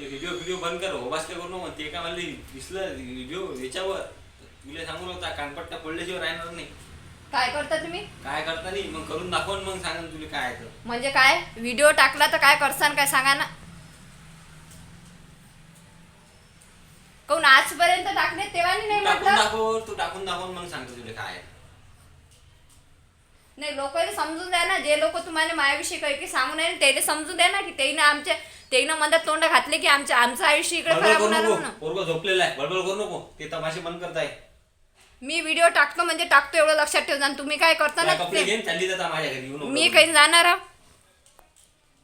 ते video video बंद कर हो बसले करू ते का मला दिसलं व्हिडिओ याच्यावर. तुला सांगू होता कानपट्टा पडल्याशिवाय राहणार नाही. काय करता तुम्ही? काय करता नाही मग करून दाखवून मग सांगा तुला काय आहे तर. म्हणजे काय? व्हिडिओ टाकला तर काय करसान काय सांगा ना. काऊन आजपर्यंत टाकले तेव्हा नाही तू टाकून म्हटलं? दाखव तू टाकून दाखवून मग सांगतो तुला काय आहे. नाही लोकांना समजून द्या ना जे लोक तुम्हाला माझ्याविषयी काही काही सांगून आहे त्याला समजून द्या ना की त्याईनं आमच्या त्याईनं मधात तोंड घातले की आमच्या आमचं आयुष्य इकडे बडबड खराब करू होणार नको. म्हणून. पोरगं झोपलेला आहे. बडबड करू नको. ते तमाशे बंद करताय. मी व्हिडिओ टाकतो म्हणजे टाकतो एवढं लक्षात ठेवता आणि तुम्ही काय करता त्या ना कपडे ते घेऊन चालली जाता माझ्या घरी. येऊ नको. मी काही जाणार.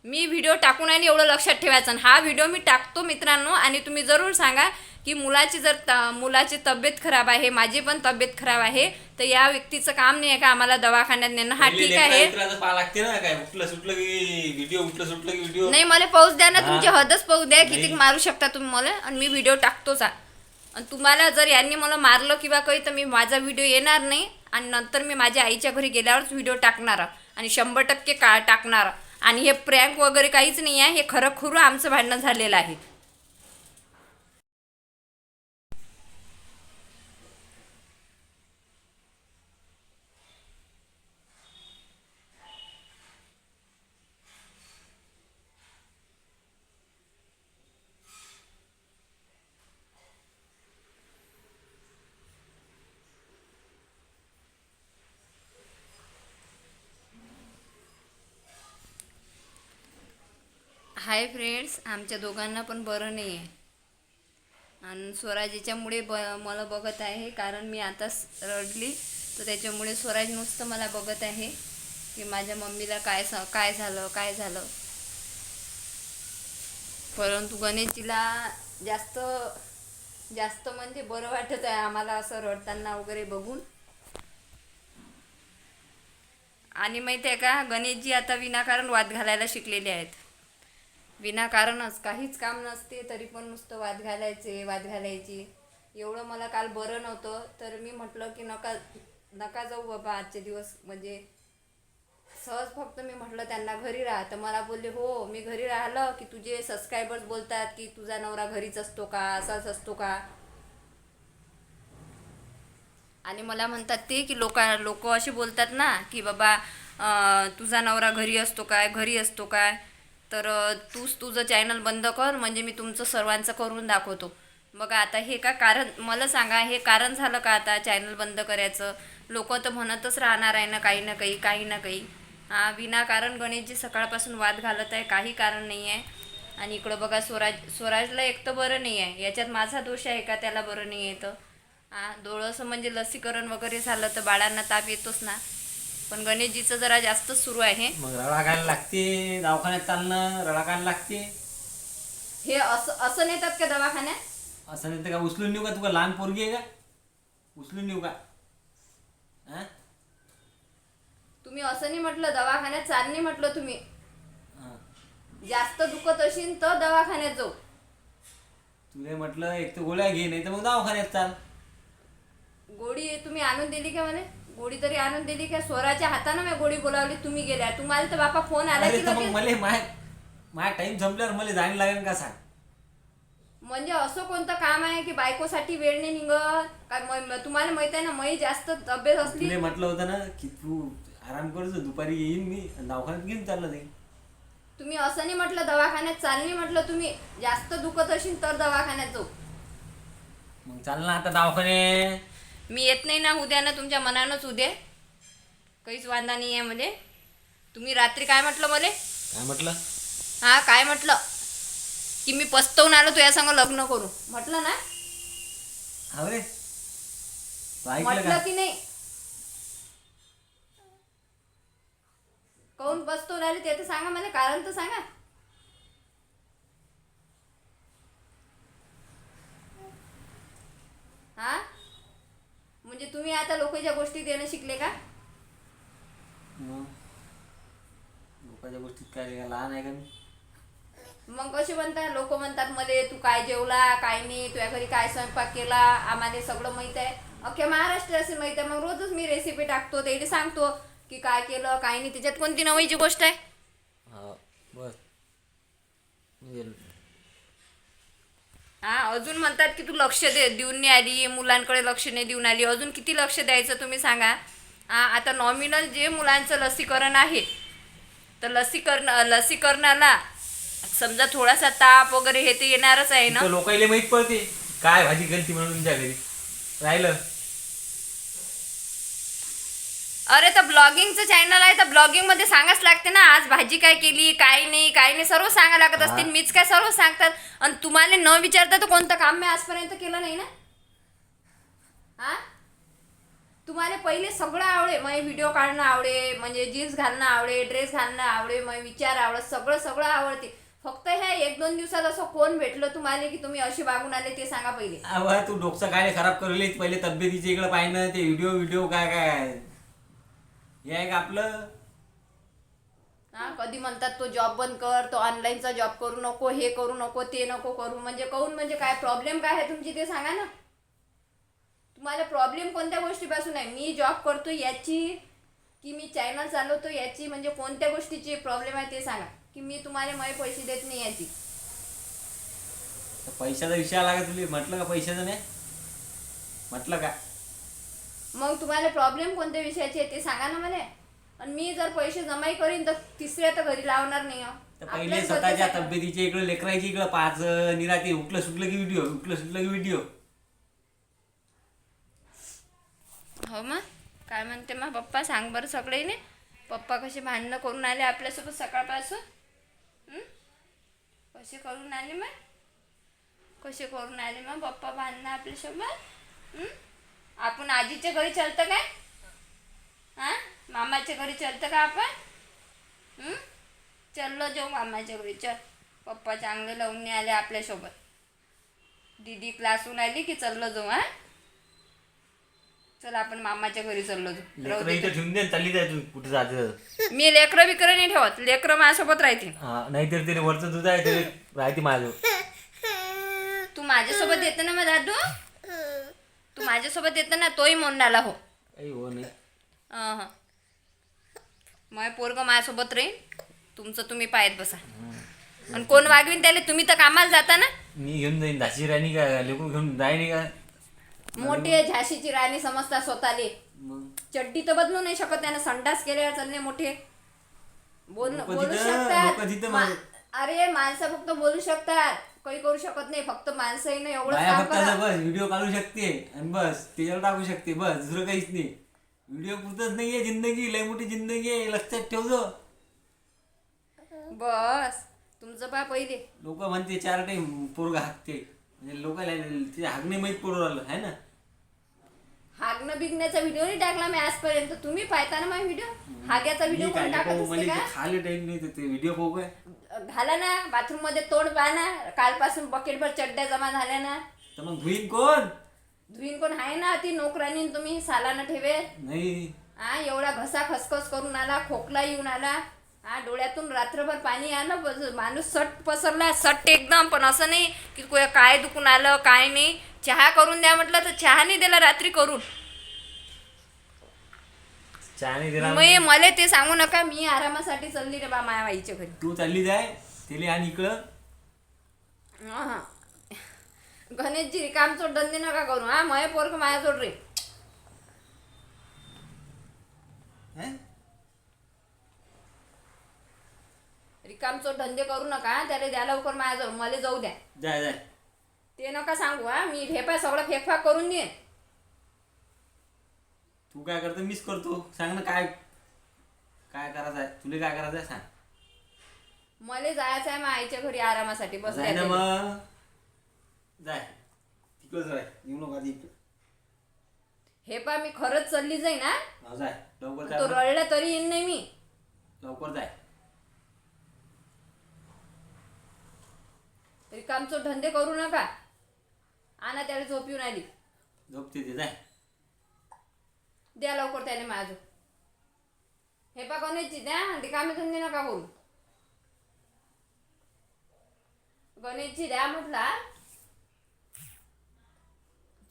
मी व्हिडिओ टाकून आणि एवढं लक्षात ठेवायचं. आणि हा व्हिडिओ मी टाकतो मित्रांनो. आणि तुम्ही जरूर सांगा की मुलाची जर त मुलाची तब्येत खराब आहे माझी पण तब्येत खराब आहे तर या व्यक्तीचं काम नाही आहे का आम्हाला दवाखान्यात नेणं हा ठीक आहे बिकराचं पाहा लागते ना काय उठलं सुटलं की व्हिडिओ उठलं सुटलं की व्हिडिओ नाही मला पाऊस द्या ना. तुमची हदच पाऊस द्या किती. मारू शकता तुम्ही मला आणि मी व्हिडिओ टाकतोच. आणि तुम्हाला जर यांनी मला मारलं किंवा काही तर मी माझा व्हिडिओ येणार नाही आणि नंतर मी माझ्या आईच्या घरी गेल्यावरच व्हिडिओ टाकणार. आणि शंभर टक्के का टाकणार. आणि हे प्रँक वगैरे काहीच नाही आहे हे खरं खुरं आमचं भांडणं झालेलं आहे हाय फ्रेंड्स आमच्या दोघांना पण बरं नाही आहे आणि स्वराजीच्यामुळे ब मला बघत आहे कारण मी आताच रडली तर त्याच्यामुळे स्वराज नुसतं मला बघत आहे की माझ्या मम्मीला काय स काय झालं काय झालं. परंतु गणेशजीला जास्त जास्त म्हणजे बरं वाटत आहे आम्हाला असं रडताना वगैरे बघून. आणि माहिती आहे का गणेशजी आता विनाकारण वाद घालायला शिकलेले आहेत. विनाकारणच काहीच काम नसते तरी पण नुसतं वाद घालायचे वाद घालायची. एवढं मला काल बरं नव्हतं तर मी म्हटलं की नका नका जाऊ बाबा आजचे दिवस. म्हणजे सहज फक्त मी म्हटलं त्यांना घरी राहा. तर मला बोलले हो मी घरी राहिलं की तुझे सबस्क्रायबर्स बोलतात की तुझा नवरा घरीच असतो का? असाच असतो का? आणि मला म्हणतात ते की लोक लोक असे बोलतात ना की बाबा तुझा नवरा घरी असतो काय? घरी असतो काय? तर तूच तुझं चॅनल बंद कर म्हणजे मी तुमचं सर्वांचं करून दाखवतो. बघा आता हे का कारण मला सांगा हे कारण झालं का आता चॅनल बंद करायचं? लोक तर म्हणतच राहणार आहे ना काही ना काही काही ना काही. हां विनाकारण गणेशजी सकाळपासून वाद घालत आहे काही कारण नाही आहे आणि इकडं बघा स्वराज स्वराजला एक तर बरं नाही आहे याच्यात माझा दोष आहे का? त्याला बरं नाही येतं हां डोळंसं म्हणजे लसीकरण वगैरे झालं तर बाळांना ताप येतोच ना. पण गणेशजीचं जरा जास्तच सुरू आहे. मग रडा खायला लागते दवाखान्यात चालणं रडा खायला लागते. हे असं असं नेतात का दवाखान्यात? असं नाही तर का? उचलून नेऊ का तुका? लहान पोरगी आहे का? उचलून नेऊ का? हा? तुम्ही असं नाही म्हटलं दवाखान्यात चाल नाही म्हटलं तुम्ही. हा. जास्त दुखत असेल तर दवाखान्यात जाऊ. तुला म्हटलं एक तर गोळ्या घे नाही तर मग दवाखान्यात चाल. गोळी तुम्ही आणून दिली का मला गोळी तरी आणून दिली का स्वराच्या हातानं मी गोळी बोलावली तुम्ही गेल्या. तुम्हाला तर बापा फोन आला अरे की तर मग लगेच मला माय माझ्या टाइम संपल्यावर मला जायला लागेल का सांग? म्हणजे असं कोणतं काम आहे की बायकोसाठी वेळ नाही निघत? काय म- म- तुम्हाला माहीत आहे ना मै जास्त तब्येत असली तुला म्हटलं होतं ना की तू आराम करतो दुपारी येईन मी दवाखान्यात घेऊन चाललं जाईल तुम्ही असं नाही म्हटलं दवाखान्यात चाल नाही म्हटलं तुम्ही. जास्त दुखत असेल तर दवाखान्यात जाऊ. मग चाल ना आता दवाखाने मी येत नाही ना उद्या ना तुमच्या मनानंच उद्या. काहीच वांदा नाही आहे म्हणजे तुम्ही रात्री काय म्हटलं मला? काय म्हटलं? हा काय म्हटलं? की मी पस्तवून आलो तुझ्या संग लग्न करू म्हटलं ना? रे. तू ऐकलं म्हटलं का की नाही? काऊन पस्तवून आले ते तर सांगा मला कारण तर सांगा. हा? म्हणजे तुम्ही आता लोकांच्या गोष्टी देणं शिकले का? मग? लोकांच्या गोष्टीत काय लहान आहे का मी? मग कसे म्हणतात लोक म्हणतात मले तू काय जेवला काय नाही तुझ्या घरी काय स्वयंपाक केला आम्हाला सगळं माहीत आहे. अख्ख्या महाराष्ट्राचे माहीत आहे. मग रोजच मी रेसिपी टाकतो त्याला सांगतो की काय केलं काय नाही. त्याच्यात कोणती नवीची गोष्ट आहे? हा बस. म्हणजे हा अजून म्हणतात की तू लक्ष दे देऊन नाही आली मुलांकडे लक्ष नाही देऊन आली. अजून किती लक्ष द्यायचं तुम्ही सांगा? हा आता नॉमिनल जे मुलांचं लसीकरण आहे तर लसीकरण लसीकरणाला समजा थोडासा ताप वगैरे हे ते येणारच आहे ना? लोकांना माहीत पडते. काय भाजी गलती म्हणून तुमच्या घरी? राहिलं? अरे तर ब्लॉगिंगचं चॅनल आहे तर ब्लॉगिंगमध्ये सांगाच लागते ना आज भाजी काय केली काय नाही काय नाही सर्व सांगा लागत असतील मीच काय सर्व सांगतात. आणि तुम्हाला न विचारता तर कोणतं काम मी आजपर्यंत केलं नाही ना? हा? तुम्हाला पहिले सगळं आवडे मग व्हिडिओ काढणं आवडे म्हणजे जीन्स घालणं आवडे ड्रेस घालणं आवडे मग विचार आवडत सगळं सगळं आवडते. फक्त ह्या एक दोन दिवसात असं कोण भेटलं तुम्हाला की तुम्ही अशी वागून आले ते सांगा पहिले. तू डोकं काय खराब करले पहिले तब्येतीच्या इकडे पाहिनं ते व्हिडिओ व्हिडिओ काय काय. हे आहे का आपलं? हा कधी म्हणतात तो जॉब बंद कर तो ऑनलाईनचा जॉब करू नको हे करू नको ते नको करू. म्हणजे कहून म्हणजे काय प्रॉब्लेम काय आहे तुमची ते सांगा ना. तुम्हाला प्रॉब्लेम कोणत्या गोष्टीपासून आहे? मी जॉब करतो याची की मी चॅनल चालवतो याची म्हणजे कोणत्या गोष्टीची प्रॉब्लेम आहे ते सांगा. की मी तुम्हाला माझे पैसे देत नाही याची. पैशाचा विषय आला का तुला? म्हटलं का पैशाचं नाही? म्हटलं का? मग तुम्हाला प्रॉब्लेम कोणत्या विषयाची आहे ते सांगा ना मला आणि मी जर पैसे जमाई करीन तर तिसऱ्या तर घरी लावणार नाही हो. तर पहिले आपल्याच स्वतःच्या तब्येतीच्या इकडे लेकरायच्या इकडे पाच निराते उकलं सुटलं की व्हिडिओ उकलं सुटलं की व्हिडिओ हो मग काय म्हणते मग पप्पा सांग बरं सगळे ने पप्पा कसे भांडणं करून आले आपल्यासोबत सकाळपासून हं? कसे करून आले मग कसे करून आले मग पप्पा भांडणं आपल्यासोबत हं? आपण आजीच्या घरी चलतं काय? हां? मामाच्या घरी चलतं का आपण? चललो जाऊ मामाच्या घरी चल. पप्पा चांगले लावून आले आपल्यासोबत. दीदी क्लासहून आली की चाललो जाऊ हां? चल आपण मामाच्या घरी चाललो जाऊ. राहू लेकरं दे इथं ठेवून दे चालली जाय तू कुठे जायचं मी लेकरं बिकरं नाही ठेवत. लेकरं माझ्यासोबत राहतील. हा नाहीतर ते वरचं दूध आहे ते राहते माझं. तू माझ्यासोबत येतं ना मग दादू? तू माझ्यासोबत येतं ना तोही मोंडाला हो. काही हो नाही हं, हं. मग पोरग माझ्यासोबत राहील तुमचं तुम्ही पायत बसा. आणि कोण वागवीन त्याला तुम्ही तर कामाला जाता ना. मी घेऊन जाईन झाशी राणी का लेकरू घेऊन जाय नाही का? मोठे झाशीची राणी समजता स्वतःले. मग? चड्डी तर बदलू नाही शकत त्यानं संडास केल्यावर चालले मोठे. बोल लोकं बोलू तिथं- शकतात. तिथं मा- अरे माणसं फक्त बोलू शकतात. काही करू शकत नाही फक्त माणसंही नाही एवढं बाया काम फक्त करा. असं बस व्हिडिओ काढू शकते. आणि बस त्याच्यावर टाकू शकते. बस दुसरं काहीच नाही. व्हिडिओ पुरतच नाहीये जिंदगी लय मोठी जिंदगी आहे लक्षात ठेवतो बस तुमचं पा पहिले. लोक म्हणते चार टाइम पोरगा हाकते. म्हणजे लोकांना ते हागणे माहीत पडू राहिलं आहे ना? हागणं बिगण्याचा व्हिडिओ नाही टाकला मी आजपर्यंत. तुम्ही पाहता ना माझा व्हिडिओ हाग्याचा व्हिडिओ कोण टाकत असते म्हणजे का? खाली टाईम नाही ते व्हिडिओ काय? घाला ना बाथरूममध्ये तोड पहा ना. कालपासून बकेटभर चड्ड्या जमा झाल्या ना. तर मग धुईन कोण? धुईन कोण आहे ना? ती नोकरानी तुम्ही सालानं ठेवे नाही. हा एवढा घसा खसखस करून आला खोकला येऊन आला. हा डोळ्यातून रात्रभर पाणी आलं बस- माणूस सट पसरला सट एकदम पण असं नाही की काय दुखून आलं काय नाही. चहा करून द्या म्हटलं तर चहा नाही दिला रात्री करून. चहा नाही दिला मग मला ते सांगू नका मी आरामासाठी चालली रे बा माया बाईच्या घरी. तू चालली जाय तिले आणि इकडं. हा. गणेशजी रिकामचोट धंदे नका करू. हा मय पोरग माया जोड रे. रिकामचोट धंदे करू नका त्याला द्या लवकर माया जोड मला जाऊ द्या. जाय जाय. ते नका सांगू हा मी फेफा सगळं फेकफाक करून देईन. तू काय करतो मीच करतो. सांग ना काय काय करायचं आहे? तुला काय करायचं आहे सांग. मला जायचं आहे आईच्या घरी आरामासाठी बस जाय ना. मग. जाय. तिकडच राय येऊ नका आधी इकडं. हे पा मी खरंच चालली जाईन हा. हा, जाय. लवकर तो जाय रडला तरी येईन नाही मी. लवकर जाय. रिकामचोट धंदे करू नका. आणा त्याला झोप येऊन आली. झोपते ते जाय. द्या लवकर त्याने माझं. हे पा गणेशजी द्या रिकामे धंदे नका करू. गणेशजी द्या म्हटला.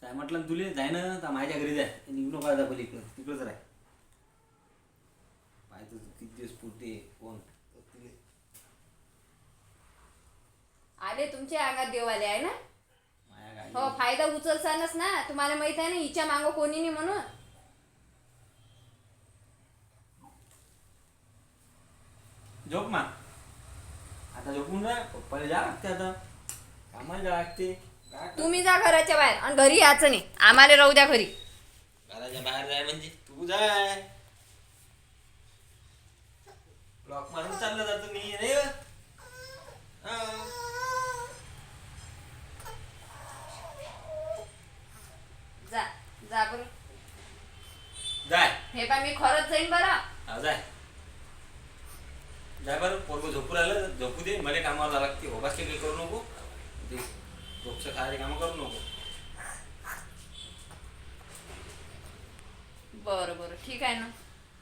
जाय म्हटलं ना तुले जाय ना. तर माझ्या घरी जाय. निघू नका जा इकडं तिकडंच राय पाहतो तू किती दिवस पुरते कोण तिले आले तुमच्या अंगात देव आले आहे ना? हो फायदा उचलसानच ना. तुम्हाला माहीत आहे ना हिच्या मागं कोणी नाही म्हणून. झोप मा. आता झोपून जा. पप्पाला जा लागते आता. कामाला जा लागते. काय कर- तुम्ही जा घराच्या बाहेर. आणि घरी यायचं नाही. आम्हाला राहू द्या घरी. घराच्या बाहेर जाय म्हणजे तू जाय. लॉक मारून चाललं जातो मी. का? हा. जा बरं. जाय. हे पा मी खरंच जाईन बरं. हा जाय. जाय बरं पोरगं झोपू राहिलं झोपू दे. मला कामावर जावं लागते. ओबास काही करू नको. ते झोपचं खायचे कामं करू नको. बरं बरं. ठीक आहे ना.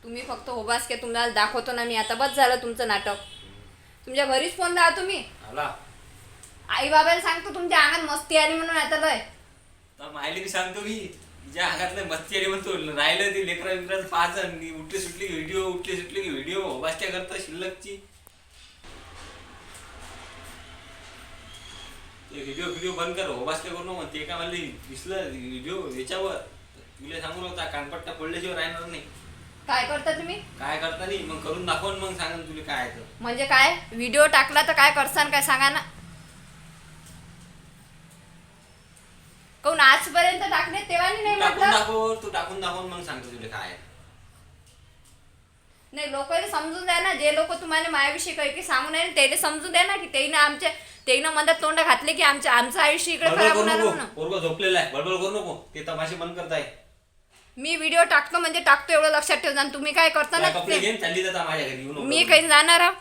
तुम्ही फक्त उभाच के तुम्हाला दाखवतो ना मी. आता बस झालं तुमचं नाटक. तुमच्या घरीच फोन लावा तुम्ही. आला. आई बाबाला सांगतो तुमच्या अंगात मस्ती आली म्हणून आता लय तर मायले की सांगतो मी ज्या अंगातलं मस्ती आली म्हणतो राहिलं ते लेकरा बिकराचं पाच उठले सुटले की व्हिडिओ उठले सुटले की व्हिडिओ ओबासच्या करता शिल्लकची. ते व्हिडिओ व्हिडिओ बंद कर ओबासच्या करू नको. ते का मला दिसलं व्हिडिओ याच्यावर. तुला सांगू होता कानपट्टा पडल्याशिवाय राहणार नाही. काय करता तुम्ही? काय करता नाही मग करून दाखवून मग सांगा तुला काय आहे तर. म्हणजे काय? व्हिडिओ टाकला तर काय करसान काय सांगा ना. काऊन टाकले तेव्हा नाही तू टाकून म्हटलं. दाखव तू टाकून दाखवून मग सांगतो तुला काय आहे. नाही लोकांना समजून द्या ना जे लोक तुम्हाला मायाविषयी काही काही सांगून आहे त्याला समजून द्या ना की त्यानं आमच्या त्यानं मधात तोंड घातले की आमच्या आमचं आयुष्य इकडे बडबड खराब करू होणार नको. म्हणून. पोरगं झोपलेला आहे. बडबड करू नको. ते तमाशे बंद करताय. मी व्हिडिओ टाकतो म्हणजे टाकतो एवढं लक्षात ठेव आणि तुम्ही काय करता ना कपडे ते घेऊन चालली जाता माझ्या घरी येऊ नको मी काही जाणार आहे.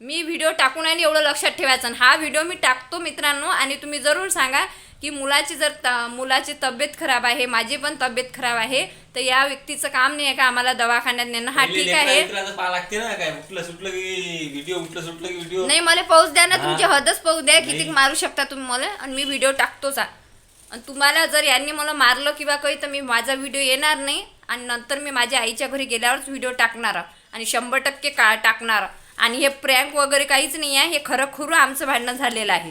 मी व्हिडिओ टाकून आणि एवढं लक्षात ठेवायचं आणि हा व्हिडिओ मी टाकतो मित्रांनो आणि तुम्ही जरूर सांगा की मुलाची जर त मुलाची तब्येत खराब आहे माझी पण तब्येत खराब आहे तर या व्यक्तीचं काम नाही आहे का आम्हाला दवाखान्यात नेणं हा ठीक आहे लेकरा- लेकराचं पाहा लागते ना काय उठलं सुटलं की व्हिडिओ उठलं सुटलं की व्हिडिओ नाही मला पाऊस द्या ना. तुमची हदच पाऊस द्या किती. मारू शकता तुम्ही मला आणि मी व्हिडिओ टाकतोच. आणि तुम्हाला जर यांनी मला मारलं किंवा काही तर मी माझा व्हिडिओ येणार नाही आणि नंतर मी माझ्या आईच्या घरी गेल्यावरच व्हिडिओ टाकणार. आणि शंभर टक्के का टाकणार. आणि हे प्रँक वगैरे काहीच नाही आहे हे खरं खुरं आमचं भांडणं झालेलं आहे